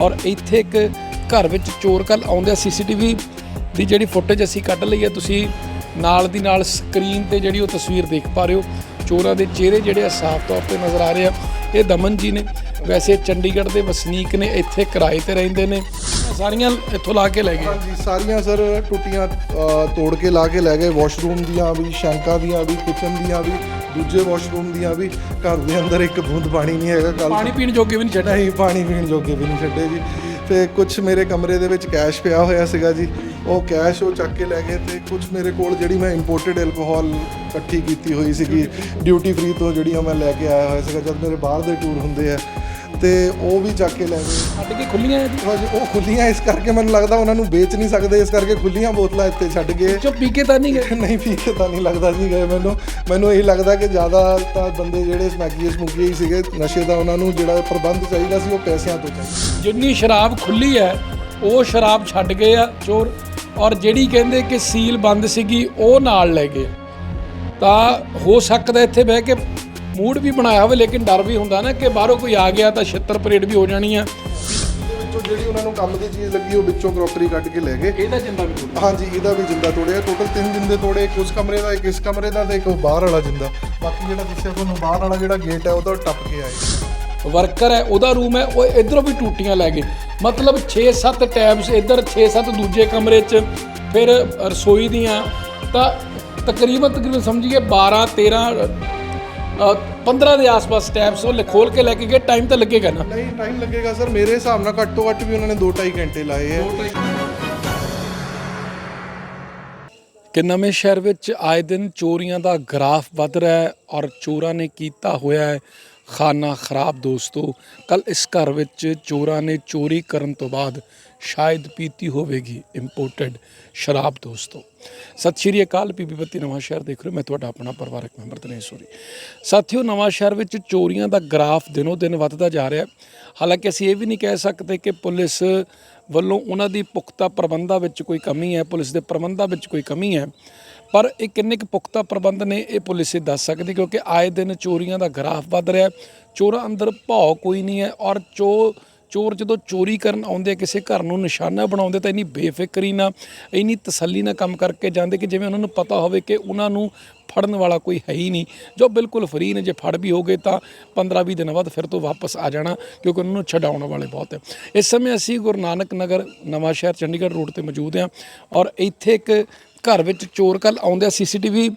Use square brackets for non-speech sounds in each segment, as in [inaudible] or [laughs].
ਔਰ ਇੱਥੇ ਇੱਕ ਘਰ ਵਿੱਚ ਚੋਰ ਕੱਲ ਆਉਂਦੇ ਸੀਸੀਟੀਵੀ ਦੀ ਜਿਹੜੀ ਫੁਟੇਜ ਅਸੀਂ ਕੱਢ ਲਈ ਹੈ, ਤੁਸੀਂ ਨਾਲ ਦੀ ਨਾਲ ਸਕਰੀਨ ਤੇ ਜਿਹੜੀ ਉਹ ਤਸਵੀਰ ਦੇਖ ਪਾ ਰਹੇ ਹੋ। ਚੋਰਾਂ ਦੇ ਚਿਹਰੇ ਜਿਹੜੇ ਆ ਸਾਫ਼ ਤੌਰ ਤੇ ਨਜ਼ਰ ਆ ਰਹੇ ਆ। ਇਹ ਦਮਨ ਜੀ ਨੇ, ਵੈਸੇ ਚੰਡੀਗੜ੍ਹ ਦੇ ਵਸਨੀਕ ਨੇ, ਇੱਥੇ ਕਿਰਾਏ ਤੇ ਰਹਿੰਦੇ ਨੇ। ਸਾਰੀਆਂ ਇੱਥੋਂ ਲਾ ਕੇ ਲੈ ਗਏ। ਹਾਂਜੀ, ਸਾਰੀਆਂ ਸਰ ਟੁੱਟੀਆਂ ਤੋੜ ਕੇ ਲਾ ਕੇ ਲੈ ਗਏ। ਵਾਸ਼ਰੂਮ ਦੀਆਂ ਵੀ, ਸ਼ੈਂਕਾਂ ਦੀਆਂ ਵੀ, ਕਿਚਨ ਦੀਆਂ ਵੀ। ਦੂਜੇ ਵਾਸ਼ਰੂਮ ਦੀਆਂ ਵੀ ਘਰ ਦੇ ਅੰਦਰ ਇੱਕ ਬੂੰਦ ਪਾਣੀ ਨਹੀਂ ਹੈਗਾ ਕੱਲ ਪਾਣੀ ਪੀਣ ਜੋਗੇ ਵੀ ਨਹੀਂ ਛੱਡਿਆ ਨਹੀਂ ਪਾਣੀ ਪੀਣ ਜੋਗੇ ਵੀ ਨਹੀਂ ਛੱਡੇ ਜੀ। ਤੇ ਕੁਝ ਮੇਰੇ ਕਮਰੇ ਦੇ ਵਿੱਚ ਕੈਸ਼ ਪਿਆ ਹੋਇਆ ਸੀਗਾ ਜੀ। ਉਹ ਕੈਸ਼ ਉਹ ਚੱਕ ਕੇ ਲੈ ਗਏ ਤੇ ਕੁਝ ਮੇਰੇ ਕੋਲ ਜਿਹੜੀ ਮੈਂ ਇੰਪੋਰਟਡ ਐਲਕੋਹਲ ਇਕੱਠੀ ਕੀਤੀ ਹੋਈ ਸੀਗੀ। ਡਿਊਟੀ ਫ੍ਰੀ ਤੋਂ ਜਿਹੜੀਆਂ ਮੈਂ ਲੈ ਕੇ ਆਇਆ ਹੋਇਆ ਸੀਗਾ। ਜਦ ਮੇਰੇ ਬਾਹਰ ਦੇ ਟੂਰ ਹੁੰਦੇ ਆ ਤੇ ਉਹ ਵੀ ਚੱਕ ਕੇ ਲੈ ਗਏ। ਛੱਡ ਕੇ ਖੁੱਲੀਆਂ ਹੈ ਜੀ ਹਾਂਜੀ ਉਹ ਖੁੱਲੀਆਂ ਇਸ ਕਰਕੇ ਮੈਨੂੰ ਲੱਗਦਾ ਉਹਨਾਂ ਨੂੰ ਵੇਚ ਨਹੀਂ ਸਕਦੇ ਇਸ ਕਰਕੇ ਖੁੱਲੀਆਂ ਬੋਤਲਾਂ ਇੱਥੇ ਛੱਡ ਗਏ ਚੋ ਪੀ ਕੇ ਤਾਂ ਨਹੀਂ ਗਏ? ਨਹੀਂ ਪੀ ਕੇ ਤਾਂ ਨਹੀਂ ਲੱਗਦਾ ਜੀ ਗਏ ਮੈਨੂੰ। ਮੈਨੂੰ ਇਹੀ ਲੱਗਦਾ ਕਿ ਜ਼ਿਆਦਾ ਤਾਂ ਬੰਦੇ ਜਿਹੜੇ ਸਮੈਕੀਏ ਸਮੂਕੀਏ ਹੀ ਸੀਗੇ ਨਸ਼ੇ ਦਾ ਉਹਨਾਂ ਨੂੰ ਜਿਹੜਾ ਪ੍ਰਬੰਧ ਚਾਹੀਦਾ ਸੀ ਉਹ ਪੈਸਿਆਂ ਤੋਂ ਚਾਹੀਦਾ। ਜਿੰਨੀ ਸ਼ਰਾਬ ਖੁੱਲੀ ਹੈ ਉਹ ਸ਼ਰਾਬ ਛੱਡ ਗਏ ਆ ਚੋਰ। ਔਰ ਜਿਹੜੀ ਕਹਿੰਦੇ ਕਿ ਸੀਲ ਬੰਦ ਸੀਗੀ ਉਹ ਨਾਲ ਲੈ ਗਏ। ਤਾਂ ਹੋ ਸਕਦਾ ਇੱਥੇ ਬਹਿ ਕੇ ਮੂਡ ਵੀ ਬਣਾਇਆ ਹੋਵੇ ਲੇਕਿਨ ਡਰ ਵੀ ਹੁੰਦਾ ਨਾ ਕਿ ਬਾਹਰੋਂ ਕੋਈ ਆ ਗਿਆ ਤਾਂ ਛਿੱਤਰ ਪਰੇਡ ਵੀ ਹੋ ਜਾਣੀ ਆ। ਦੇ ਵਿੱਚੋਂ ਜਿਹੜੀ ਉਹਨਾਂ ਨੂੰ ਕੰਮ ਦੀ ਚੀਜ਼ ਲੱਗੀ ਉਹ ਵਿੱਚੋਂ ਕਰੋਕਰੀ ਕੱਢ ਕੇ ਲੈ ਗਏ। ਇਹਦਾ ਜਿੰਦਾ ਵੀ ਟੁੱਟਾ ਹਾਂਜੀ ਇਹਦਾ ਵੀ ਜਿੰਦਾ ਤੋੜਿਆ। ਟੋਟਲ ਤਿੰਨ ਜਿੰਦੇ ਤੋੜੇ ਇੱਕ ਉਸ ਕਮਰੇ ਦਾ ਇੱਕ ਇਸ ਕਮਰੇ ਦਾ ਤੇ ਇੱਕ ਉਹ ਬਾਹਰ ਵਾਲਾ ਜਿੰਦਾ। ਬਾਕੀ ਜਿਹੜਾ ਦੱਸਿਆ ਤੁਹਾਨੂੰ ਬਾਹਰ ਵਾਲਾ ਜਿਹੜਾ ਗੇਟ ਹੈ ਉਹਦਾ ਟੱਪ ਕੇ ਆਏ। ਵਰਕਰ ਹੈ ਉਹਦਾ ਰੂਮ ਹੈ ਉਹ ਇਧਰੋਂ ਵੀ ਟੂਟੀਆਂ ਲੈ ਗਏ। ਮਤਲਬ 6-7 ਟੈਬਸ ਇੱਧਰ 6-7 ਦੂਜੇ ਕਮਰੇ 'ਚ ਫਿਰ ਰਸੋਈ ਦੀਆਂ। ਤਾਂ ਤਕਰੀਬਨ ਤਕਰੀਬਨ ਸਮਝੀਏ 12 13 ਅ, 15 ਦੇ ਆਸ-ਪਾਸ ਟੈਬਸ ਉਹ ਖੋਲ ਕੇ ਲੈ ਕੇ ਗਏ ਟਾਈਮ ਤਾਂ ਲੱਗੇਗਾ ਨਾ। ਨਹੀਂ ਟਾਈਮ ਲੱਗੇਗਾ ਸਰ ਮੇਰੇ ਹਿਸਾਬ ਨਾਲ ਘੱਟ ਤੋਂ ਘੱਟ ਵੀ ਉਹਨਾਂ ਨੇ 2.5 ਘੰਟੇ ਲਾਏ ਹੈ। ਕਿ ਨਵੇਂ ਸ਼ਹਿਰ ਵਿੱਚ ਆਏ ਦਿਨ ਚੋਰੀਆਂ ਦਾ ਗ੍ਰਾਫ ਵੱਧ ਰਿਹਾ ਹੈ ਔਰ ਚੋਰਾਂ ਨੇ ਕੀਤਾ ਹੋਇਆ ਹੈ ਖਾਨਾ ਖਰਾਬ ਦੋਸਤੋ ਕੱਲ ਇਸ ਘਰ ਵਿੱਚ ਚੋਰਾਂ ਨੇ ਚੋਰੀ ਕਰਨ ਤੋਂ ਬਾਅਦ ਸ਼ਾਇਦ ਪੀਤੀ ਹੋਵੇਗੀ ਇੰਪੋਰਟਡ ਸ਼ਰਾਬ ਦੋਸਤੋ। ਸਤਿ ਸ਼੍ਰੀ ਅਕਾਲ ਪੀਪੀ ਬੱਤੀ ਨਵਾਂ ਸ਼ਹਿਰ ਦੇਖ ਰਹੇ ਮੈਂ ਤੁਹਾਡਾ ਆਪਣਾ ਪਰਿਵਾਰਕ ਮੈਂਬਰ ਦਿਨੇਸ਼ ਸੋਰੀ ਸਾਥੀਓ, ਨਵਾਂ ਸ਼ਹਿਰ ਵਿੱਚ ਚੋਰੀਆਂ ਦਾ ਗ੍ਰਾਫ ਦਿਨੋ ਦਿਨ ਵੱਧਦਾ ਜਾ ਰਿਹਾ। ਹਾਲਾਂਕਿ ਅਸੀਂ ਇਹ ਵੀ ਨਹੀਂ ਕਹਿ ਸਕਦੇ ਕਿ ਪੁਲਿਸ ਵੱਲੋਂ ਉਹਨਾਂ ਦੀ ਪੁਖਤਾ ਪ੍ਰਬੰਧਾਂ ਵਿੱਚ ਕੋਈ ਕਮੀ ਹੈ, ਪੁਲਿਸ ਦੇ ਪ੍ਰਬੰਧਾਂ ਵਿੱਚ ਕੋਈ ਕਮੀ ਹੈ। ਪਰ ਇਹ ਕਿੰਨੇ ਕੁ ਪੁਖਤਾ ਪ੍ਰਬੰਧ ਨੇ ਇਹ ਪੁਲਿਸ ਇਹ ਦੱਸ ਸਕਦੀ ਕਿਉਂਕਿ ਆਏ ਦਿਨ ਚੋਰੀਆਂ ਦਾ ਗ੍ਰਾਫ ਵੱਧ ਰਿਹਾ ਚੋਰਾਂ ਅੰਦਰ ਭੌ ਕੋਈ ਨਹੀਂ ਹੈ ਔਰ ਚੋ ਚੋਰ ਜਦੋਂ ਚੋਰੀ ਕਰਨ ਆਉਂਦੇ ਕਿਸੇ ਘਰ ਨੂੰ ਨਿਸ਼ਾਨਾ ਬਣਾਉਂਦੇ ਤਾਂ ਇੰਨੀ ਬੇਫਿਕਰੀ ਨਾਲ ਇੰਨੀ ਤਸੱਲੀ ਨਾਲ ਕੰਮ ਕਰਕੇ ਜਾਂਦੇ ਕਿ ਜਿਵੇਂ ਉਹਨਾਂ ਨੂੰ ਪਤਾ ਹੋਵੇ ਕਿ ਉਹਨਾਂ ਨੂੰ ਫੜਨ ਵਾਲਾ ਕੋਈ ਹੈ ਹੀ ਨਹੀਂ। ਜੋ ਬਿਲਕੁਲ ਫਰੀ ਨੇ, ਜੇ ਫੜ ਵੀ ਹੋ ਗਏ ਤਾਂ 15-20 ਦਿਨਾਂ ਬਾਅਦ ਫਿਰ ਤੋਂ ਵਾਪਸ ਆ ਜਾਣਾ ਕਿਉਂਕਿ ਉਹਨਾਂ ਨੂੰ ਛਡਾਉਣ ਵਾਲੇ ਬਹੁਤ ਹੈ। ਇਸ ਸਮੇਂ ਅਸੀਂ ਗੁਰੂ ਨਾਨਕ ਨਗਰ ਨਵਾਂ ਸ਼ਹਿਰ ਚੰਡੀਗੜ੍ਹ ਰੋਡ ਤੇ ਮੌਜੂਦ ਹਾਂ ਔਰ ਇੱਥੇ ਇੱਕ ਘਰ ਵਿੱਚ ਚੋਰ ਕੱਲ ਆਉਂਦੇ ਸੀਸੀਟੀਵੀ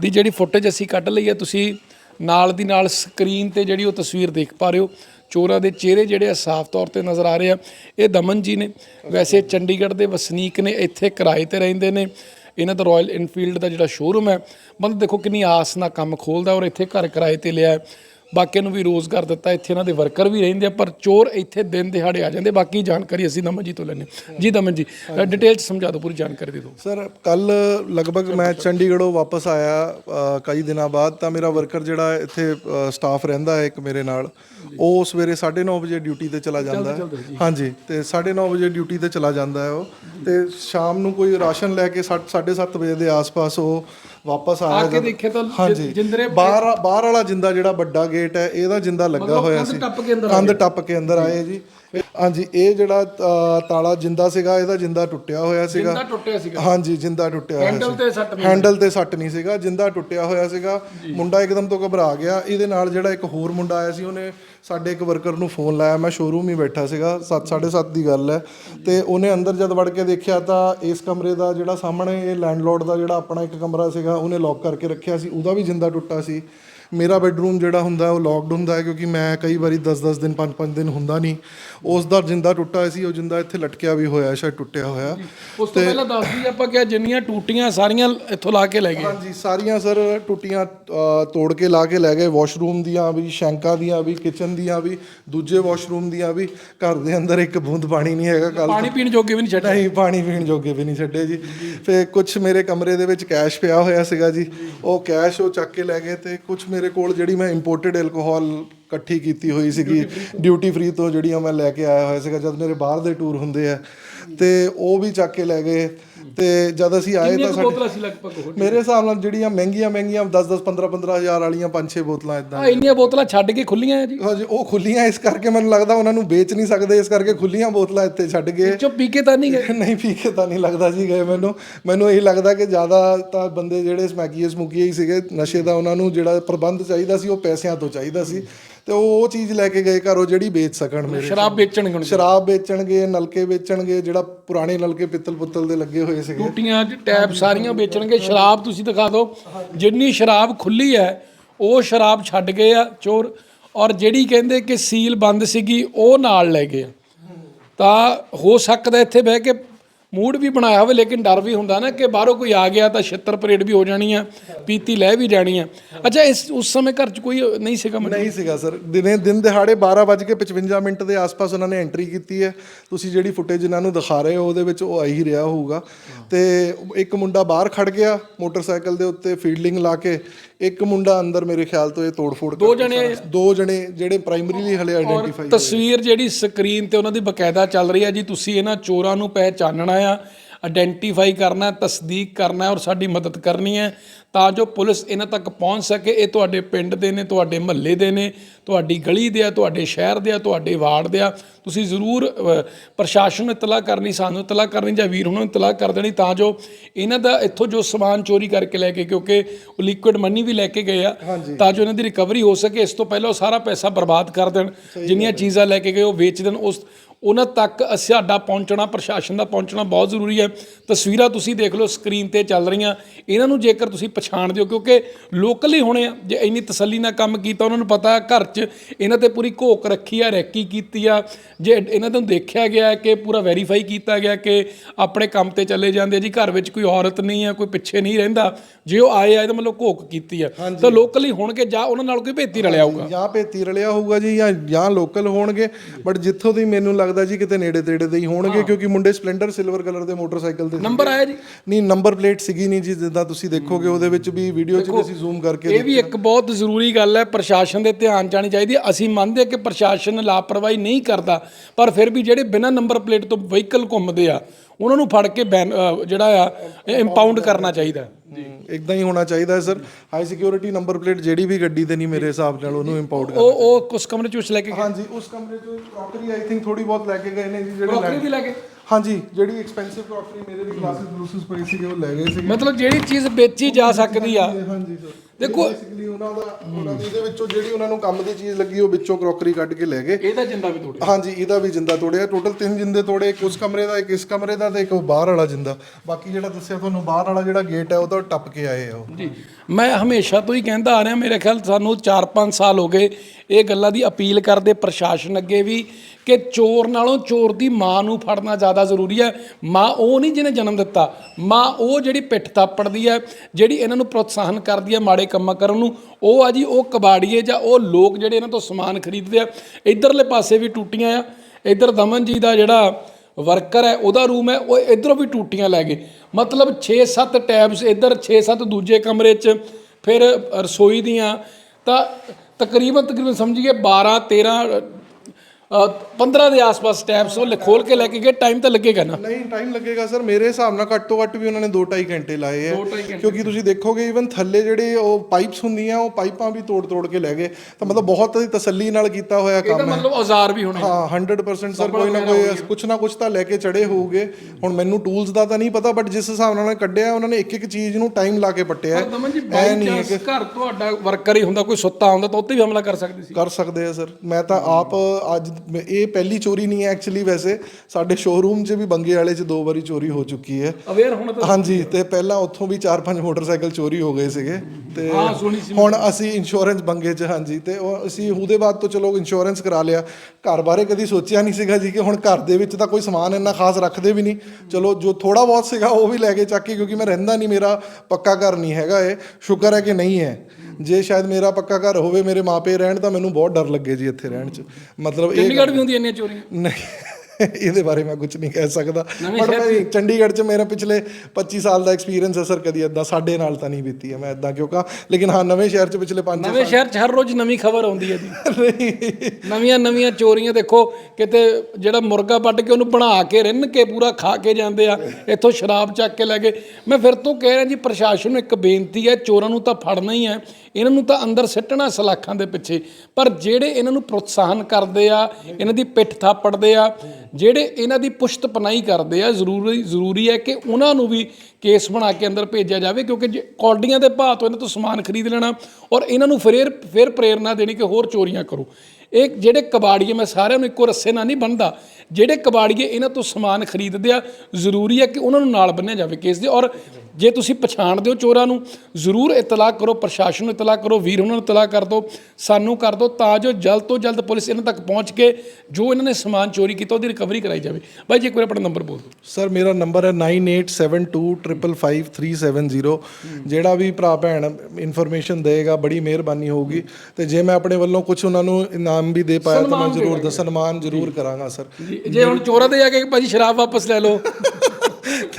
ਦੀ ਜਿਹੜੀ ਫੁਟੇਜ ਅਸੀਂ ਕੱਢ ਲਈ ਹੈ, ਤੁਸੀਂ ਨਾਲ ਦੀ ਨਾਲ ਸਕਰੀਨ ਤੇ ਜਿਹੜੀ ਉਹ ਤਸਵੀਰ ਦੇਖ ਪਾ ਰਹੇ ਹੋ। ਚੋਰਾਂ ਦੇ ਚਿਹਰੇ ਜਿਹੜੇ ਆ, ਸਾਫ਼ ਤੌਰ ਤੇ ਨਜ਼ਰ ਆ ਰਹੇ ਆ। ਇਹ ਦਮਨ ਜੀ ਨੇ, ਵੈਸੇ ਚੰਡੀਗੜ੍ਹ ਦੇ ਵਸਨੀਕ ਨੇ, ਇੱਥੇ ਕਿਰਾਏ ਤੇ ਰਹਿੰਦੇ ਨੇ। ਇਹਨਾਂ ਦਾ ਰਾਇਲ ਇਨਫੀਲਡ ਦਾ ਜਿਹੜਾ ਸ਼ੋਰੂਮ ਹੈ, ਬੰਦ ਦੇਖੋ ਕਿੰਨੀ ਆਸ ਨਾਲ ਕੰਮ ਖੋਲਦਾ ਔਰ ਇੱਥੇ ਘਰ ਕਿਰਾਏ ਤੇ ਲਿਆ ਹੈ। ਬਾਕੀਆਂ ਨੂੰ ਵੀ ਰੋਜ਼ਗਾਰ ਦਿੱਤਾ ਇੱਥੇ ਇਹਨਾਂ ਦੇ ਵਰਕਰ ਵੀ ਰਹਿੰਦੇ ਆ ਪਰ ਚੋਰ ਇੱਥੇ ਦਿਨ ਦਿਹਾੜੇ ਆ ਜਾਂਦੇ ਬਾਕੀ ਜਾਣਕਾਰੀ ਅਸੀਂ ਦਮਨ ਜੀ ਤੋਂ ਲੈਣੇ ਜੀ ਦਮਨ ਜੀ ਡਿਟੇਲ ਚ ਸਮਝਾ ਦਿਓ ਪੂਰੀ ਜਾਣਕਾਰੀ ਦੇ ਦਿਓ। ਸਰ ਕੱਲ ਲਗਭਗ ਮੈਂ ਚੰਡੀਗੜ੍ਹੋਂ ਵਾਪਸ ਆਇਆ ਕਈ ਦਿਨਾਂ ਬਾਅਦ ਤਾਂ ਮੇਰਾ ਵਰਕਰ ਜਿਹੜਾ ਇੱਥੇ ਸਟਾਫ ਰਹਿੰਦਾ ਹੈ ਇੱਕ ਮੇਰੇ ਨਾਲ ਉਹ ਸਵੇਰੇ 9:30 ਵਜੇ ਡਿਊਟੀ ਤੇ ਚਲਾ ਜਾਂਦਾ ਹੈ। ਹਾਂਜੀ ਤੇ 9:30 ਵਜੇ ਡਿਊਟੀ ਤੇ ਚਲਾ ਜਾਂਦਾ ਹੈ ਉਹ। ਤੇ ਸ਼ਾਮ ਨੂੰ ਕੋਈ ਰਾਸ਼ਨ ਲੈ ਕੇ 7:30 ਵਜੇ ਦੇ ਆਸ-ਪਾਸ ਉਹ ਵਾਪਸ ਆ ਕੇ ਦੇਖੇ ਤਾਂ ਹਾਂਜੀ। ਜਿੰਦਰੇ ਬਾਹਰ ਬਾਹਰ ਵਾਲਾ ਜਿੰਦਾ ਜਿਹੜਾ ਵੱਡਾ ਗੇਟ ਹੈ ਇਹਦਾ ਜਿੰਦਾ ਲੱਗਾ ਹੋਇਆ ਸੀ। ਕੰਧ ਟੱਪ ਕੇ ਅੰਦਰ ਆਏ ਜੀ। ਹਾਂਜੀ ਇਹ ਜਿਹੜਾ ਅ, ਤਾਲਾ ਜਿੰਦਾ ਸੀਗਾ ਇਹਦਾ ਜਿੰਦਾ ਟੁੱਟਿਆ ਹੋਇਆ ਸੀਗਾ। ਜਿੰਦਾ ਟੁੱਟਿਆ ਸੀਗਾ। ਹਾਂਜੀ ਜਿੰਦਾ ਟੁੱਟਿਆ ਹੋਇਆ ਹੈਂਡਲ ਤੇ ਸੱਟ ਸੀ ਹੈਂਡਲ ਤੇ ਸੱਟ ਨਹੀਂ ਸੀਗਾ ਜਿੰਦਾ ਟੁੱਟਿਆ ਹੋਇਆ ਸੀਗਾ। ਮੁੰਡਾ ਇੱਕਦਮ ਤੋਂ ਘਬਰਾ ਗਿਆ। ਇਹਦੇ ਨਾਲ ਜਿਹੜਾ ਇੱਕ ਹੋਰ ਮੁੰਡਾ ਆਇਆ ਸੀ ਉਹਨੇ ਸਾਡੇ ਇੱਕ ਵਰਕਰ ਨੂੰ ਫੋਨ ਲਾਇਆ। ਮੈਂ ਸ਼ੋਰੂਮ ਹੀ ਬੈਠਾ ਸੀਗਾ 7:30 ਦੀ ਗੱਲ ਹੈ। ਤੇ ਉਹਨੇ ਅੰਦਰ ਜਦ ਵੜ ਕੇ ਦੇਖਿਆ ਤਾਂ ਇਸ ਕਮਰੇ ਦਾ ਜਿਹੜਾ ਸਾਹਮਣੇ ਇਹ ਲੈਂਡਲੋਰਡ ਦਾ ਜਿਹੜਾ ਆਪਣਾ ਇੱਕ ਕਮਰਾ ਸੀਗਾ ਉਹਨੇ ਲੌਕ ਕਰਕੇ ਰੱਖਿਆ ਸੀ। ਉਹਦਾ ਵੀ ਜਿੰਦਾ ਟੁੱਟਾ ਸੀ। ਮੇਰਾ ਬੈਡਰੂਮ ਜਿਹੜਾ ਹੁੰਦਾ ਉਹ ਲੌਕਡ ਹੁੰਦਾ ਹੈ ਕਿਉਂਕਿ ਮੈਂ ਕਈ ਵਾਰੀ 10-10 ਦਿਨ 5-5 ਦਿਨ ਹੁੰਦਾ ਨਹੀਂ। ਉਸ ਦਾ ਜਿੰਦਾ ਟੁੱਟਾ ਸੀ ਉਹ ਜਿੰਦਾ ਇੱਥੇ ਲਟਕਿਆ ਵੀ ਹੋਇਆ ਸ਼ਾਇਦ ਟੁੱਟਿਆ ਹੋਇਆ। ਉਸ ਤੋਂ ਪਹਿਲਾਂ ਦੱਸ ਦਈਏ ਆਪਾਂ ਕਿ ਜਿੰਨੀਆਂ ਟੂਟੀਆਂ ਸਾਰੀਆਂ ਇੱਥੋਂ ਲਾ ਕੇ ਲੈ ਗਏ। ਹਾਂਜੀ ਸਾਰੀਆਂ ਸਰ ਟੁੱਟੀਆਂ ਤੋੜ ਕੇ ਲਾ ਕੇ ਲੈ ਗਏ। ਵਾਸ਼ਰੂਮ ਦੀਆਂ ਵੀ ਸ਼ੈਂਕਾਂ ਦੀਆਂ ਵੀ ਕਿਚਨ ਦੀਆਂ ਵੀ ਦੂਜੇ ਵਾਸ਼ਰੂਮ ਦੀਆਂ ਵੀ। ਘਰ ਦੇ ਅੰਦਰ ਇੱਕ ਬੂੰਦ ਪਾਣੀ ਨਹੀਂ ਹੈਗਾ ਕੱਲ ਪਾਣੀ ਪੀਣ ਜੋਗੇ ਵੀ ਨਹੀਂ ਛੱਡਿਆ ਨਹੀਂ ਪਾਣੀ ਪੀਣ ਜੋਗੇ ਵੀ ਨਹੀਂ ਛੱਡੇ ਜੀ। ਤੇ ਕੁਝ ਮੇਰੇ ਕਮਰੇ ਦੇ ਵਿੱਚ ਕੈਸ਼ ਪਿਆ ਹੋਇਆ ਸੀਗਾ ਜੀ। ਉਹ ਕੈਸ਼ ਉਹ ਚੱਕ ਕੇ ਲੈ ਗਏ ਤੇ ਕੁਝ ਮੇਰੇ ਕੋਲ ਜਿਹੜੀ ਮੈਂ ਇੰਪੋਰਟਡ ਐਲਕੋਹਲ ਇਕੱਠੀ ਕੀਤੀ ਹੋਈ ਸੀਗੀ। ਡਿਊਟੀ ਫ੍ਰੀ ਤੋਂ ਜਿਹੜੀਆਂ ਮੈਂ ਲੈ ਕੇ ਆਇਆ ਹੋਇਆ ਸੀਗਾ ਜਦ ਮੇਰੇ ਬਾਹਰ ਦੇ ਟੂਰ ਹੁੰਦੇ ਆ। ਤੇ ਉਹ ਵੀ ਚੱਕ ਕੇ ਲੈ ਗਏ। ਤੇ ਜਦ ਅਸੀਂ ਆਏ ਤਾਂ ਸਾਡੇ ਬੋਤਲਾਂ ਸੀ ਲਗਭਗ ਮੇਰੇ ਹਿਸਾਬ ਨਾਲ ਜਿਹੜੀਆਂ ਮਹਿੰਗੀਆਂ ਮਹਿੰਗੀਆਂ 10 10 15 15 ਹਜ਼ਾਰ ਵਾਲੀਆਂ 5 6 ਬੋਤਲਾਂ ਇਦਾਂ ਆ ਇੰਨੀਆਂ ਬੋਤਲਾਂ ਛੱਡ ਕੇ ਖੁੱਲੀਆਂ ਆ ਜੀ? ਹਾਂਜੀ ਉਹ ਖੁੱਲੀਆਂ ਇਸ ਕਰਕੇ ਮੈਨੂੰ ਲੱਗਦਾ ਉਹਨਾਂ ਨੂੰ ਵੇਚ ਨਹੀਂ ਸਕਦੇ। ਇਸ ਕਰਕੇ ਖੁੱਲੀਆਂ ਬੋਤਲਾਂ ਇੱਥੇ ਛੱਡ ਗਏ। ਚੋ ਪੀ ਕੇ ਤਾਂ ਨਹੀਂ ਗਏ? ਨਹੀਂ ਪੀ ਕੇ ਤਾਂ ਨਹੀਂ ਲੱਗਦਾ ਸੀ ਗਏ ਮੈਨੂੰ। ਮੈਨੂੰ ਇਹੀ ਲੱਗਦਾ ਕਿ ਜ਼ਿਆਦਾ ਤਾਂ ਬੰਦੇ ਜਿਹੜੇ ਸਮੈਕੀਏ ਸਮੂਕੀਏ ਹੀ ਸੀਗੇ ਨਸ਼ੇ ਦਾ ਉਹਨਾਂ ਨੂੰ ਜਿਹੜਾ ਪ੍ਰਬੰਧ ਚਾਹੀਦਾ ਸੀ ਉਹ ਪੈਸਿਆਂ ਤੋਂ ਚਾਹੀਦਾ ਸੀ। ਤੇ ਉਹ ਉਹ ਚੀਜ਼ ਲੈ ਕੇ ਗਏ ਘਰੋਂ ਜਿਹੜੀ ਵੇਚ ਸਕਣ ਮੇਰੇ ਸ਼ਰਾਬ ਵੇਚਣਗੇ। ਹੁਣ ਸ਼ਰਾਬ ਵੇਚਣਗੇ ਨਲਕੇ ਵੇਚਣਗੇ ਜਿਹੜਾ ਪੁਰਾਣੇ ਨਲਕੇ ਪਿੱਤਲ ਪੁੱਤਲ ਦੇ ਲੱਗੇ ਹੋਏ ਸੀਗੇ। ਟੂਟੀਆਂ ਟੈਪ ਸਾਰੀਆਂ ਵੇਚਣਗੇ। ਸ਼ਰਾਬ ਤੁਸੀਂ ਦਿਖਾ ਦਿਓ ਜਿੰਨੀ ਸ਼ਰਾਬ ਖੁੱਲੀ ਹੈ ਉਹ ਸ਼ਰਾਬ ਛੱਡ ਗਏ ਆ ਚੋਰ। ਔਰ ਜਿਹੜੀ ਕਹਿੰਦੇ ਕਿ ਸੀਲ ਬੰਦ ਸੀਗੀ ਉਹ ਨਾਲ ਲੈ ਗਏ ਤਾਂ ਹੋ ਸਕਦਾ ਇੱਥੇ ਬਹਿ ਕੇ ਮੂਡ ਵੀ ਬਣਾਇਆ ਹੋਵੇ, ਲੇਕਿਨ ਡਰ ਵੀ ਹੁੰਦਾ ਨਾ ਕਿ ਬਾਹਰੋਂ ਕੋਈ ਆ ਗਿਆ ਤਾਂ ਛਿੱਤਰ ਪਰੇਡ ਵੀ ਹੋ ਜਾਣੀ ਆ, ਪੀਤੀ ਲੈ ਵੀ ਜਾਣੀ ਆ। ਅੱਛਾ, ਇਸ, ਉਸ ਸਮੇਂ ਘਰ 'ਚ ਕੋਈ ਨਹੀਂ ਸੀਗਾ ਮੌਜੂਦ? ਨਹੀਂ ਸੀਗਾ ਸਰ। ਦਿਨੇ, ਦਿਨ ਦਿਹਾੜੇ 12:55 ਮਿੰਟ ਦੇ ਆਸ-ਪਾਸ ਉਹਨਾਂ ਨੇ ਐਂਟਰੀ ਕੀਤੀ ਹੈ। ਤੁਸੀਂ ਜਿਹੜੀ ਫੁਟੇਜ ਇਹਨਾਂ ਨੂੰ ਦਿਖਾ ਰਹੇ ਹੋ, ਉਹਦੇ ਵਿੱਚ ਉਹ ਆ ਹੀ ਰਿਹਾ ਹੋਊਗਾ। ਤੇ ਇੱਕ ਮੁੰਡਾ ਬਾਹਰ ਖੜ ਗਿਆ ਮੋਟਰਸਾਈਕਲ ਦੇ ਉੱਤੇ ਫੀਲਡਿੰਗ ਲਾ ਕੇ ਇੱਕ ਮੁੰਡਾ ਅੰਦਰ ਮੇਰੇ ਖਿਆਲ ਤੋਂ ਇਹ ਤੋੜਫੋੜ ਦੋ ਕਰਕੇ ਜਣੇ ਦੋ ਜਣੇ ਜਿਹੜੇ ਪ੍ਰਾਇਮਰੀਲੀ ਹਲੇ ਆਇਡੈਂਟੀਫਾਈ ਤਸਵੀਰ ਜਿਹੜੀ ਸਕਰੀਨ ਤੇ ਉਹਨਾਂ ਦੀ ਬਕਾਇਦਾ ਚੱਲ ਰਹੀ ਹੈ ਜੀ ਤੁਸੀਂ ਇਹਨਾਂ ਚੋਰਾਂ ਨੂੰ ਪਹਿਚਾਨਣਾ ਆ ਆਇਡੈਂਟੀਫਾਈ ਕਰਨਾ ਤਸਦੀਕ ਕਰਨਾ ਔਰ ਸਾਡੀ ਮਦਦ ਕਰਨੀ ਹੈ ਤਾਂ ਜੋ ਪੁਲਿਸ ਇਹਨਾਂ ਤੱਕ ਪਹੁੰਚ ਸਕੇ। ਇਹ ਤੁਹਾਡੇ ਪਿੰਡ ਦੇ ਨੇ ਤੁਹਾਡੇ ਮਹੱਲੇ ਦੇ ਨੇ ਤੁਹਾਡੀ ਗਲੀ ਦੇ ਆ ਤੁਹਾਡੇ ਸ਼ਹਿਰ ਦੇ ਆ ਤੁਹਾਡੇ ਵਾਰਡ ਦੇ ਆ। ਤੁਸੀਂ ਜ਼ਰੂਰ ਪ੍ਰਸ਼ਾਸਨ ਨੂੰ ਇਤਲਾਹ ਕਰਨੀ ਸਾਨੂੰ ਇਤਲਾਹ ਕਰਨੀ ਜਾਂ ਵੀਰ ਉਹਨਾਂ ਨੂੰ ਇਤਲਾਹ ਕਰ ਦੇਣੀ ਤਾਂ ਜੋ ਇਹਨਾਂ ਦਾ ਇੱਥੋਂ ਜੋ ਸਮਾਨ ਚੋਰੀ ਕਰਕੇ ਲੈ ਕੇ ਕਿਉਂਕਿ ਉਹ ਲਿਕੁਇਡ ਮਨੀ ਵੀ ਲੈ ਕੇ ਗਏ ਆ ਤਾਂ ਜੋ ਇਹਨਾਂ ਦੀ ਰਿਕਵਰੀ ਹੋ ਸਕੇ। ਇਸ ਤੋਂ ਪਹਿਲਾਂ ਉਹ ਸਾਰਾ ਪੈਸਾ ਬਰਬਾਦ ਕਰ ਦੇਣ। ਜਿੰਨੀਆਂ ਚੀਜ਼ਾਂ ਲੈ ਕੇ ਗਏ ਉਹ ਵੇਚ ਦੇਣ। ਉਸ ਉਹਨਾਂ ਤੱਕ ਸਾਡਾ ਪਹੁੰਚਣਾ ਪ੍ਰਸ਼ਾਸਨ ਦਾ ਪਹੁੰਚਣਾ ਬਹੁਤ ਜ਼ਰੂਰੀ ਹੈ। ਤਸਵੀਰਾਂ ਤੁਸੀਂ ਦੇਖ ਲਓ ਸਕਰੀਨ ਤੇ ਚੱਲ ਰਹੀਆਂ। ਇਹਨਾਂ ਨੂੰ ਜੇਕਰ ਤੁਸੀਂ ਪਛਾਣਦੇ ਹੋ ਕਿਉਂਕਿ ਲੋਕਲ ਹੀ ਹੋਣੇ ਆ। ਜੇ ਇੰਨੀ ਤਸੱਲੀ ਨਾਲ ਕੰਮ ਕੀਤਾ ਉਹਨਾਂ ਨੂੰ ਪਤਾ ਘਰ 'ਚ ਇਹਨਾਂ ਤੇ ਪੂਰੀ ਘੋਕ ਰੱਖੀ ਆ ਰੈਕੀ ਕੀਤੀ ਆ। ਜੇ ਇਹਨਾਂ ਨੂੰ ਦੇਖਿਆ ਗਿਆ ਕਿ ਪੂਰਾ ਵੈਰੀਫਾਈ ਕੀਤਾ ਗਿਆ ਕਿ ਆਪਣੇ ਕੰਮ ਤੇ ਚੱਲੇ ਜਾਂਦੇ ਆ ਜੀ ਘਰ ਵਿੱਚ ਕੋਈ ਔਰਤ ਨਹੀਂ ਆ ਕੋਈ ਪਿੱਛੇ ਨਹੀਂ ਰਹਿੰਦਾ ਜੇ ਉਹ ਆਏ ਆ ਇਹਦਾ ਮਤਲਬ ਘੋਕ ਕੀਤੀ ਆ। ਤਾਂ ਲੋਕਲ ਹੀ ਹੋਣਗੇ ਜਾਂ ਉਹਨਾਂ ਨਾਲ ਕੋਈ ਭੇਤੀ ਰਲਿਆ ਹੋਊਗਾ? ਜਾਂ ਭੇਤੀ ਰਲਿਆ ਹੋਊਗਾ ਜੀ ਜਾਂ ਜਾਂ ਲੋਕਲ ਹੋਣਗੇ। ਬਟ ਜਿੱਥੋਂ ਦੀ ਮੈਨੂੰ ਲੱਗਦਾ ਜੀ ਕਿਤੇ ਨੇੜੇ ਤੇੜੇ ਦੇ ਹੀ ਹੋਣਗੇ ਕਿਉਂਕਿ ਮੁੰਡੇ ਸਪਲੈਂਡਰ ਸਿਲਵਰ ਕਲਰ ਦੇ ਮੋਟਰਸਾਈਕਲ ਤੇ ਨੰਬਰ ਆਇਆ ਜੀ? ਨਹੀਂ ਨੰਬਰ ਪਲੇਟ ਸੀਗੀ ਨਹੀਂ ਜੀ ਜਿੱਦਾਂ ਤੁਸੀਂ ਦੇਖੋਗੇ ਉਹਦੇ ਵਿੱਚ ਵੀ ਵੀਡੀਓ 'ਚ ਅਸੀਂ ਜ਼ੂਮ ਕਰਕੇ ਇਹ ਵੀ ਇੱਕ ਬਹੁਤ ਜ਼ਰੂਰੀ ਗੱਲ ਹੈ ਪ੍ਰਸ਼ਾਸਨ ਦੇ ਧਿਆਨ ਚ ਆਉਣੀ ਚਾਹੀਦੀ ਹੈ। ਅਸੀਂ ਮੰਨਦੇ ਹਾਂ ਕਿ ਪ੍ਰਸ਼ਾਸਨ ਲਾਪਰਵਾਹੀ ਨਹੀਂ ਕਰਦਾ ਪਰ ਫਿਰ ਵੀ ਜਿਹੜੇ ਬਿਨਾਂ ਨੰਬਰ ਪਲੇਟ ਤੋਂ ਵਹੀਕਲ ਘੁੰਮਦੇ ਆ ਉਹਨਾਂ ਨੂੰ ਫੜ ਕੇ ਬੈਨ ਅ, ਜਿਹੜਾ ਆ ਇੰਪਾਊਂਡ ਕਰਨਾ ਚਾਹੀਦਾ ਜੀ ਇਦਾਂ ਹੀ ਹੋਣਾ ਚਾਹੀਦਾ ਹੈ sir high security number plate ਜਿਹੜੀ ਵੀ ਗੱਡੀ ਤੇ ਨਹੀਂ ਮੇਰੇ ਹਿਸਾਬ ਨਾਲ ਉਹਨੂੰ ਇੰਪਾਊਂਡ ਉਹ ਉਹ ਕੁਸ ਕਮਰੇ ਚ ਉਸ ਲੈ ਕੇ ਹਾਂਜੀ ਉਸ ਕਮਰੇ 'ਚ ਕਰੋਕਰੀ ਆਈ ਥਿੰਕ ਥੋੜੀ ਬਹੁਤ ਲੈ ਕੇ ਗਏ ਨੇ ਜੀ ਜਿਹੜੇ ਕਰੋਕਰੀ ਵੀ ਲੈ ਕੇ ਹਾਂਜੀ ਜਿਹੜੀ ਐਕਸਪੈਂਸਿਵ ਕਰੋਕਰੀ ਮੇਰੇ ਵੀ ਗਲਾਸਿਸ ਗਲੂਸਿਸ ਪਏ ਸੀਗੇ ਉਹ ਲੈ ਗਏ ਸੀਗੇ ਮਤਲਬ ਜਿਹੜੀ ਚੀਜ਼ ਵੇਚੀ ਜਾ ਸਕਦੀ ਆ ਹਾਂਜੀ ਸਰ ਦੇਖੋ ਬੇਸਿਕਲੀ ਉਹਨਾਂ ਦਾ ਉਹਨਾਂ ਦੀ ਇਹਦੇ ਵਿੱਚੋਂ ਜਿਹੜੀ ਉਹਨਾਂ ਨੂੰ ਕੰਮ ਦੀ ਚੀਜ਼ ਲੱਗੀ ਉਹ ਵਿੱਚੋਂ ਕਰੋਕਰੀ ਕੱਢ ਕੇ ਲੈ ਗਏ। ਇਹਦਾ ਜਿੰਦਾ ਵੀ ਤੋੜਿਆ। ਹਾਂਜੀ ਇਹਦਾ ਵੀ ਜਿੰਦਾ ਤੋੜਿਆ। ਟੋਟਲ ਤਿੰਨ ਜਿੰਦੇ ਤੋੜੇ ਇੱਕ ਉਸ ਕਮਰੇ ਦਾ ਇੱਕ ਇਸ ਕਮਰੇ ਦਾ ਤੇ ਇੱਕ ਉਹ ਬਾਹਰ ਵਾਲਾ ਜਿੰਦਾ। ਬਾਕੀ ਜਿਹੜਾ ਦੱਸਿਆ ਤੁਹਾਨੂੰ ਬਾਹਰ ਵਾਲਾ ਜਿਹੜਾ ਗੇਟ ਹੈ ਉਹ ਤਾਂ ਟੱਪ ਕੇ ਆਏ ਆ ਉਹ। ਜੀ ਮੈਂ ਹਮੇਸ਼ਾ ਤੋਂ ਹੀ ਕਹਿੰਦਾ ਆ ਰਿਹਾ ਮੇਰੇ ਖਿਆਲ ਸਾਨੂੰ 4-5 ਸਾਲ ਹੋ ਗਏ ਇਹ ਗੱਲਾਂ ਦੀ ਅਪੀਲ ਕਰਦੇ ਪ੍ਰਸ਼ਾਸਨ ਅੱਗੇ ਵੀ ਕਿ ਚੋਰ ਨਾਲੋਂ ਚੋਰ ਦੀ ਮਾਂ ਨੂੰ ਫੜਨਾ ਜ਼ਿਆਦਾ ਜ਼ਰੂਰੀ ਹੈ। ਮਾਂ ਉਹ ਨਹੀਂ ਜਿਹਨੇ ਜਨਮ ਦਿੱਤਾ। ਮਾਂ ਉਹ ਜਿਹੜੀ ਪਿੱਠ ਥਾਪੜਦੀ ਹੈ ਜਿਹੜੀ ਇਹਨਾਂ ਨੂੰ ਪ੍ਰੋਤਸਾਹਨ ਕਰਦੀ ਹੈ ਮਾੜੇ ਕੰਮਾਂ ਕਰਨ ਨੂੰ, ਉਹ ਆ ਜੀ, ਉਹ ਕਬਾੜੀਏ ਜਾਂ ਉਹ ਲੋਕ ਜਿਹੜੇ ਇਹਨਾਂ ਤੋਂ ਸਮਾਨ ਖਰੀਦਦੇ ਆ, ਇਧਰਲੇ ਪਾਸੇ ਵੀ ਟੂਟੀਆਂ ਆ, ਇਧਰ ਦਮਨ ਜੀ ਦਾ ਜਿਹੜਾ ਵਰਕਰ ਹੈ, ਉਹਦਾ ਰੂਮ ਹੈ, ਉਹ ਇਧਰੋਂ ਵੀ ਟੂਟੀਆਂ ਲੈ ਗਏ। ਮਤਲਬ 6-7 ਟੈਬਸ ਇਧਰ 6-7 ਦੂਜੇ ਕਮਰੇ 'ਚ, ਫਿਰ ਰਸੋਈ ਦੀਆਂ, ਤਾਂ ਤਕਰੀਬਨ ਤਕਰੀਬਨ ਸਮਝੀਏ 12 13 15 ਦੇ ਆਸ-ਪਾਸ ਟੈਬਸ ਉਹ ਖੋਲ ਕੇ ਲੈ ਕੇ ਗਏ ਟਾਈਮ ਤਾਂ ਲੱਗੇਗਾ ਨਾ। ਨਹੀਂ ਟਾਈਮ ਲੱਗੇਗਾ ਸਰ ਮੇਰੇ ਹਿਸਾਬ ਨਾਲ ਘੱਟ ਤੋਂ ਘੱਟ ਵੀ ਉਹਨਾਂ ਨੇ 2.5 ਘੰਟੇ ਲਾਏ ਆ ਕਿਉਂਕਿ ਤੁਸੀਂ ਦੇਖੋਗੇ ਇਵਨ ਥੱਲੇ ਜਿਹੜੇ ਉਹ ਪਾਈਪਸ ਹੁੰਦੀਆਂ ਉਹ ਪਾਈਪਾਂ ਵੀ ਤੋੜ ਤੋੜ ਕੇ ਲੈ ਗਏ। ਤਾਂ ਮਤਲਬ ਬਹੁਤ ਹੀ ਤਸੱਲੀ ਨਾਲ ਕੀਤਾ ਹੋਇਆ ਕੰਮ ਹੈ। ਮਤਲਬ ਔਜ਼ਾਰ ਵੀ ਹੋਣੇ ਹਾਂ 100% ਸਰ ਕੋਈ ਨਾ ਕੋਈ ਕੁਛ ਨਾ ਕੁਛ ਤਾਂ ਲੈ ਕੇ ਚੜੇ ਹੋਊਗੇ। ਹੁਣ ਮੈਨੂੰ ਟੂਲਸ ਦਾ ਤਾਂ ਨਹੀਂ ਪਤਾ ਬਟ ਜਿਸ ਹਿਸਾਬ ਨਾਲ ਉਹਨਾਂ ਨੇ ਕੱਢਿਆ ਉਹਨਾਂ ਨੇ ਇੱਕ ਇੱਕ ਚੀਜ਼ ਨੂੰ ਟਾਈਮ ਲਾ ਕੇ ਪੱਟਿਆ ਹੈ। ਦਮਨ ਜੀ ਬਾਈ ਹੈ ਚਾਂਸ ਘਰ ਤੁਹਾਡਾ ਵਰਕਰ ਹੀ ਹੁੰਦਾ ਕੋਈ ਸੁੱਤਾ ਹੁੰਦਾ ਤਾਂ ਉੱਤੇ ਵੀ ਹਮਲਾ ਕਰ ਸਕਦੀ ਸੀ। ਕਰ ਸਕਦੇ ਆ ਸਰ ਮੈਂ ਤਾਂ ਆਪ ਅੱਜ ਇਹ ਪਹਿਲੀ ਚੋਰੀ ਨਹੀਂ ਹੈ ਐਕਚੁਅਲੀ ਵੈਸੇ। ਸਾਡੇ ਸ਼ੋਰੂਮ 'ਚ ਵੀ ਬੰਗੇ ਵਾਲੇ 'ਚ ਦੋ ਵਾਰੀ ਚੋਰੀ ਹੋ ਚੁੱਕੀ ਹੈ। ਅਵੇਅਰ ਹੋਣਾ ਤਾਂ ਹਾਂਜੀ ਤੇ ਪਹਿਲਾਂ ਉੱਥੋਂ ਵੀ 4-5 ਮੋਟਰਸਾਈਕਲ ਚੋਰੀ ਹੋ ਗਏ ਸੀਗੇ। ਤੇ ਹਾਂ, ਸੁਣੀ ਸੀ। ਹੁਣ ਅਸੀਂ ਇੰਸ਼ੋਰੈਂਸ ਬੰਗੇ 'ਚ ਹਾਂਜੀ ਤੇ ਉਹ ਅਸੀਂ ਉਹਦੇ ਬਾਅਦ ਤੋਂ ਚਲੋ ਇੰਸ਼ੋਰੈਂਸ ਕਰਾ ਲਿਆ। ਘਰ ਬਾਰੇ ਕਦੀ ਸੋਚਿਆ ਨਹੀਂ ਸੀਗਾ ਜੀ ਕਿ ਹੁਣ ਘਰ ਦੇ ਵਿੱਚ ਤਾਂ ਕੋਈ ਸਮਾਨ ਇੰਨਾ ਖਾਸ ਰੱਖਦੇ ਵੀ ਨਹੀਂ। ਚਲੋ ਜੋ ਥੋੜਾ ਬਹੁਤ ਸੀਗਾ ਉਹ ਵੀ ਲੈ ਕੇ ਚੱਕ ਕੇ ਕਿਉਂਕਿ ਮੈਂ ਰਹਿੰਦਾ ਨਹੀਂ ਮੇਰਾ ਪੱਕਾ ਘਰ ਨਹੀਂ ਹੈਗਾ ਇਹ। ਸ਼ੁਕਰ ਹੈ ਕਿ ਨਹੀਂ ਹੈ। ਜੇ ਸ਼ਾਇਦ ਮੇਰਾ ਪੱਕਾ ਘਰ ਹੋਵੇ ਮੇਰੇ ਮਾਪੇ ਰਹਿਣ ਤਾਂ ਮੈਨੂੰ ਬਹੁਤ ਡਰ ਲੱਗੇ ਜੀ ਇੱਥੇ ਰਹਿਣ 'ਚ। ਮਤਲਬ ਇਹ ਚੰਡੀਗੜ੍ਹ ਵੀ ਹੁੰਦੀ ਇੰਨੀਆਂ ਚੋਰੀਆਂ? ਨਹੀਂ। ਇਹਦੇ ਬਾਰੇ ਮੈਂ ਕੁਝ ਨਹੀਂ ਕਹਿ ਸਕਦਾ। ਬਟ ਮੈਂ ਚੰਡੀਗੜ੍ਹ 'ਚ ਮੇਰਾ ਪਿਛਲੇ 25 ਸਾਲ ਦਾ ਐਕਸਪੀਰੀਅੰਸ ਹੈ ਸਰ ਕਦੀ ਇਦਾਂ ਸਾਡੇ ਨਾਲ ਤਾਂ ਨਹੀਂ ਬੀਤੀ ਹੈ ਮੈਂ ਇਦਾਂ ਕਿਉਂ ਕਹਾਂ? ਲੇਕਿਨ ਹਾਂ ਨਵੇਂ ਸ਼ਹਿਰ 'ਚ ਪਿਛਲੇ 5 ਨਵੇਂ ਸ਼ਹਿਰ 'ਚ ਹਰ ਰੋਜ਼ ਨਵੀਂ ਖਬਰ ਆਉਂਦੀ ਹੈ ਜੀ। [laughs] ਨਵੀਆਂ ਨਵੀਆਂ ਚੋਰੀਆਂ ਦੇਖੋ ਕਿਤੇ ਜਿਹੜਾ ਮੁਰਗਾ ਵੱਢ ਕੇ ਉਹਨੂੰ ਬਣਾ ਕੇ ਰਿੰਨ ਕੇ ਪੂਰਾ ਖਾ ਕੇ ਜਾਂਦੇ ਆ ਇੱਥੋਂ ਸ਼ਰਾਬ ਚੱਕ ਕੇ ਲੈ ਗਏ। ਮੈਂ ਫਿਰ ਤੋਂ ਕਹਿ ਰਿਹਾ ਜੀ ਪ੍ਰਸ਼ਾਸਨ ਨੂੰ ਇੱਕ ਬੇਨਤੀ ਹੈ ਚੋਰਾਂ ਨੂੰ ਤਾਂ ਫੜਨਾ ਹੀ ਹੈ ਇਹਨਾਂ ਨੂੰ ਤਾਂ ਅੰਦਰ ਸਿੱਟਣਾ ਸਲਾਖਾਂ ਦੇ ਪਿੱਛੇ। ਪਰ ਜਿਹੜੇ ਇਹਨਾਂ ਨੂੰ ਪ੍ਰੋਤਸਾਹਨ ਕਰਦੇ ਆ ਇਹਨਾਂ ਦੀ ਪਿੱਠ ਥਾਪੜਦੇ ਆ ਜਿਹੜੇ ਇਹਨਾਂ ਦੀ ਪੁਸ਼ਤ ਪਨਾਈ ਕਰਦੇ ਆ ਜ਼ਰੂਰੀ ਜ਼ਰੂਰੀ ਹੈ ਕਿ ਉਹਨਾਂ ਨੂੰ ਵੀ ਕੇਸ ਬਣਾ ਕੇ ਅੰਦਰ ਭੇਜਿਆ ਜਾਵੇ, ਕਿਉਂਕਿ ਜੇ ਕੌਡੀਆਂ ਦੇ ਭਾਅ ਤੋਂ ਇਹਨਾਂ ਤੋਂ ਸਮਾਨ ਖਰੀਦ ਲੈਣਾ ਔਰ ਇਹਨਾਂ ਨੂੰ ਫਿਰ ਫਿਰ ਪ੍ਰੇਰਣਾ ਦੇਣੀ ਕਿ ਹੋਰ ਚੋਰੀਆਂ ਕਰੋ। ਇਹ ਜਿਹੜੇ ਕਬਾੜੀਏ, ਮੈਂ ਸਾਰਿਆਂ ਨੂੰ ਇੱਕੋ ਰੱਸੇ ਨਾਲ ਨਹੀਂ ਬੰਨਦਾ, ਜਿਹੜੇ ਕਬਾੜੀਏ ਇਹਨਾਂ ਤੋਂ ਸਮਾਨ ਖਰੀਦਦੇ ਆ, ਜ਼ਰੂਰੀ ਹੈ ਕਿ ਉਹਨਾਂ ਨੂੰ ਨਾਲ ਬੰਨਿਆ ਜਾਵੇ ਕੇਸ ਦੇ। ਔਰ ਜੇ ਤੁਸੀਂ ਪਛਾਣਦੇ ਹੋ ਚੋਰਾਂ ਨੂੰ, ਜ਼ਰੂਰ ਇਤਲਾਹ ਕਰੋ, ਪ੍ਰਸ਼ਾਸਨ ਨੂੰ ਇਤਲਾਹ ਕਰੋ, ਵੀਰ ਉਹਨਾਂ ਨੂੰ ਇਤਲਾਹ ਕਰ ਦਿਓ, ਸਾਨੂੰ ਕਰ ਦਿਓ, ਤਾਂ ਜੋ ਜਲਦ ਤੋਂ ਜਲਦ ਪੁਲਿਸ ਇਹਨਾਂ ਤੱਕ ਪਹੁੰਚ ਕੇ ਜੋ ਇਹਨਾਂ ਨੇ ਸਮਾਨ ਚੋਰੀ ਕੀਤਾ ਉਹਦੀ ਰਿਕਵਰੀ ਕਰਾਈ ਜਾਵੇ। ਬਾਈ ਜੀ, ਇੱਕ ਵਾਰ ਆਪਣਾ ਨੰਬਰ ਬੋਲ ਦਿਓ। ਸਰ, ਮੇਰਾ ਨੰਬਰ ਹੈ 9872555370 ਜਿਹੜਾ ਵੀ ਭਰਾ ਭੈਣ ਇਨਫੋਰਮੇਸ਼ਨ ਦੇਗਾ ਬੜੀ ਮਿਹਰਬਾਨੀ ਹੋਊਗੀ। ਤੇ ਜੇ ਮੈਂ ਆਪਣੇ ਵੱਲੋਂ ਕੁਝ ਉਹਨਾਂ ਨੂੰ ਇਨਾਮ ਵੀ ਦੇ ਪਾਇਆ ਤਾਂ ਮੈਂ ਜ਼ਰੂਰ ਦਾ ਸਨਮਾਨ ਜ਼ਰੂਰ ਕਰਾਂਗਾ ਸਰ। ਜੇ ਹੁਣ ਚੋਰਾਂ ਦੇ ਜਾ ਕੇ ਭਾਜੀ ਸ਼ਰਾਬ ਵਾਪਸ ਲੈ ਲਓ।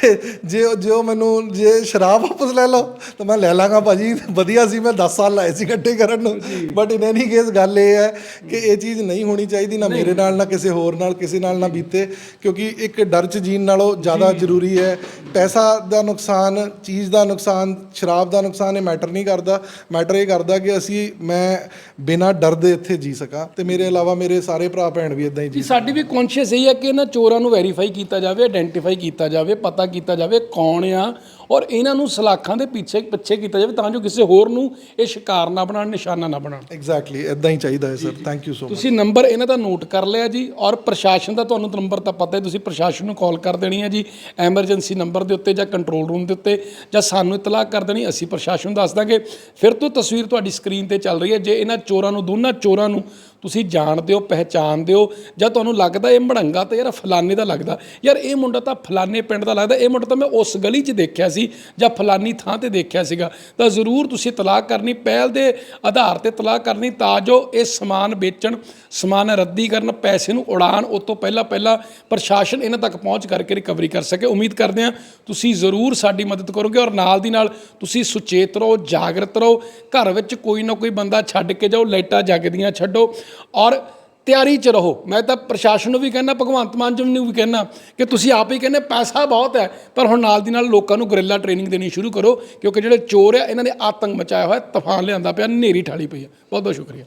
ਤੇ ਜੇ ਜੋ ਮੈਨੂੰ ਜੇ ਸ਼ਰਾਬ ਵਾਪਸ ਲੈ ਲਓ ਤਾਂ ਮੈਂ ਲੈ ਲਾਂਗਾ ਭਾਜੀ। ਵਧੀਆ ਸੀ ਮੈਂ 10 ਸਾਲ ਲਾਏ ਸੀ ਇਕੱਠੇ ਕਰਨ ਨੂੰ। ਬਟ ਇਨ ਐਨੀ ਕੇਸ ਗੱਲ ਇਹ ਹੈ ਕਿ ਇਹ ਚੀਜ਼ ਨਹੀਂ ਹੋਣੀ ਚਾਹੀਦੀ ਨਾ ਮੇਰੇ ਨਾਲ ਨਾ ਕਿਸੇ ਹੋਰ ਨਾਲ ਕਿਸੇ ਨਾਲ ਨਾ ਬੀਤੇ। ਕਿਉਂਕਿ ਇੱਕ ਡਰ ਚ ਜੀਣ ਨਾਲੋਂ ਜ਼ਿਆਦਾ ਜ਼ਰੂਰੀ ਹੈ। ਪੈਸਾ ਦਾ ਨੁਕਸਾਨ ਚੀਜ਼ ਦਾ ਨੁਕਸਾਨ ਸ਼ਰਾਬ ਦਾ ਨੁਕਸਾਨ ਇਹ ਮੈਟਰ ਨਹੀਂ ਕਰਦਾ। ਮੈਟਰ ਇਹ ਕਰਦਾ ਕਿ ਅਸੀਂ ਮੈਂ ਬਿਨਾਂ ਡਰ ਦੇ ਇੱਥੇ ਜੀ ਸਕਾਂ। ਤੇ ਮੇਰੇ ਇਲਾਵਾ ਮੇਰੇ ਸਾਰੇ ਭਰਾ ਭੈਣ ਵੀ ਇਦਾਂ ਹੀ ਜੀ ਜੀ ਸਾਡੀ ਵੀ ਕੌਨਸ਼ੀਅਸ ਇਹ ਹੈ ਕਿ ਇਹਨਾਂ ਚੋਰਾਂ ਨੂੰ ਵੈਰੀਫਾਈ ਕੀਤਾ ਜਾਵੇ ਆਇਡੈਂਟੀਫਾਈ ਕੀਤਾ ਜਾਵੇ ਪਤਾ ਕੀਤਾ ਜਾਵੇ ਕੌਣ ਆ ਔਰ ਇਹਨਾਂ ਨੂੰ ਸਲਾਖਾਂ ਦੇ ਪਿੱਛੇ ਪਿੱਛੇ ਕੀਤਾ ਜਾਵੇ ਤਾਂ ਜੋ ਕਿਸੇ ਹੋਰ ਨੂੰ ਇਹ ਸ਼ਿਕਾਰ ਨਾ ਬਣਾਉਣ ਨਿਸ਼ਾਨਾ ਨਾ ਬਣਾਉਣ। ਐਗਜ਼ੈਕਟਲੀ ਇਦਾਂ ਹੀ ਚਾਹੀਦਾ ਹੈ ਸਰ ਥੈਂਕ ਯੂ ਸੋ ਤੁਸੀਂ ਨੰਬਰ ਇਹਨਾਂ ਦਾ ਨੋਟ ਕਰ ਲਿਆ ਜੀ ਔਰ ਪ੍ਰਸ਼ਾਸਨ ਦਾ ਤੁਹਾਨੂੰ ਨੰਬਰ ਤਾਂ ਪਤਾ ਹੈ ਤੁਸੀਂ ਪ੍ਰਸ਼ਾਸਨ ਨੂੰ ਕਾਲ ਕਰ ਦੇਣੀ ਹੈ ਜੀ ਐਮਰਜੈਂਸੀ ਨੰਬਰ ਦੇ ਉੱਤੇ ਜਾਂ ਕੰਟਰੋਲ ਰੂਮ ਦੇ ਉੱਤੇ ਜਾਂ ਸਾਨੂੰ ਇਤਲਾਹ ਕਰ ਦੇਣੀ ਅਸੀਂ ਪ੍ਰਸ਼ਾਸਨ ਨੂੰ ਦੱਸ ਦਾਂਗੇ। ਫਿਰ ਤੋਂ ਤਸਵੀਰ ਤੁਹਾਡੀ ਸਕਰੀਨ ਤੇ ਚੱਲ ਰਹੀ ਹੈ ਜੇ ਇਹਨਾਂ ਚੋਰਾਂ ਨੂੰ ਦੋਨਾਂ ਚੋਰਾਂ ਨੂੰ ਤੁਸੀਂ ਜਾਣਦੇ ਹੋ ਪਹਿਚਾਣਦੇ ਹੋ ਜਾਂ ਤੁਹਾਨੂੰ ਲੱਗਦਾ ਇਹ ਮੜੰਗਾ ਤਾਂ ਯਾਰ ਫਲਾਣੇ ਦਾ ਲੱਗਦਾ। ਯਾਰ ਇਹ ਮੁੰਡਾ ਤਾਂ ਫਲਾਣੇ ਪਿੰਡ ਦਾ ਲੱਗਦਾ ਇਹ ਮੁੰਡਾ ਤਾਂ ਮੈਂ ਉਸ ਗਲੀ 'ਚ ਦੇਖਿਆ ਸੀ ਜਾਂ ਫਲਾਨੀ ਥਾਂ ਤੇ ਦੇਖਿਆ ਸੀਗਾ, ਤਾਂ ਜ਼ਰੂਰ ਤੁਸੀਂ ਤਲਾਕ ਕਰਨੀ, ਪਹਿਲ ਦੇ ਆਧਾਰ ਤੇ ਤਲਾਕ ਕਰਨੀ ਤਾਂ ਜੋ ਇਹ ਸਮਾਨ ਵੇਚਣ, ਸਮਾਨ ਰੱਦੀ ਕਰਨ, ਪੈਸੇ ਨੂੰ ਉਡਾਣ ਉਸ ਤੋਂ ਪਹਿਲਾਂ ਪਹਿਲਾਂ ਪ੍ਰਸ਼ਾਸਨ ਇਹਨਾਂ ਤੱਕ ਪਹੁੰਚ ਕਰਕੇ ਰਿਕਵਰੀ ਕਰ ਸਕੇ। ਉਮੀਦ ਕਰਦੇ ਹਾਂ ਤੁਸੀਂ ਜ਼ਰੂਰ ਸਾਡੀ ਮਦਦ ਕਰੋਗੇ ਔਰ ਨਾਲ ਦੀ ਨਾਲ ਤੁਸੀਂ ਸੁਚੇਤ ਰਹੋ, ਜਾਗਰਤ ਰਹੋ, ਘਰ ਵਿੱਚ ਕੋਈ ਨਾ ਕੋਈ ਬੰਦਾ ਛੱਡ ਕੇ ਜਾਓ, ਲਾਈਟਾਂ ਜਗਦੀਆਂ ਛੱਡੋ ਔਰ ਤਿਆਰੀ 'ਚ ਰਹੋ। ਮੈਂ ਤਾਂ ਪ੍ਰਸ਼ਾਸਨ ਨੂੰ ਵੀ ਕਹਿੰਦਾ, ਭਗਵੰਤ ਮਾਨ ਜੀ ਨੂੰ ਵੀ ਕਹਿੰਦਾ ਕਿ ਤੁਸੀਂ ਆਪ ਹੀ ਕਹਿੰਦੇ ਪੈਸਾ ਬਹੁਤ ਹੈ, ਪਰ ਹੁਣ ਨਾਲ ਦੀ ਨਾਲ ਲੋਕਾਂ ਨੂੰ ਗੁਰਿੱਲਾ ਟ੍ਰੇਨਿੰਗ ਦੇਣੀ ਸ਼ੁਰੂ ਕਰੋ, ਕਿਉਂਕਿ ਜਿਹੜੇ ਚੋਰ ਆ, ਇਹਨਾਂ ਨੇ ਆਤੰਕ ਮਚਾਇਆ ਹੋਇਆ, ਤੂਫਾਨ ਲਿਆਂਦਾ ਪਿਆ ਨੇਰੀ ਠਾਲੀ ਪਈ ਆ। ਬਹੁਤ ਬਹੁਤ ਸ਼ੁਕਰੀਆ।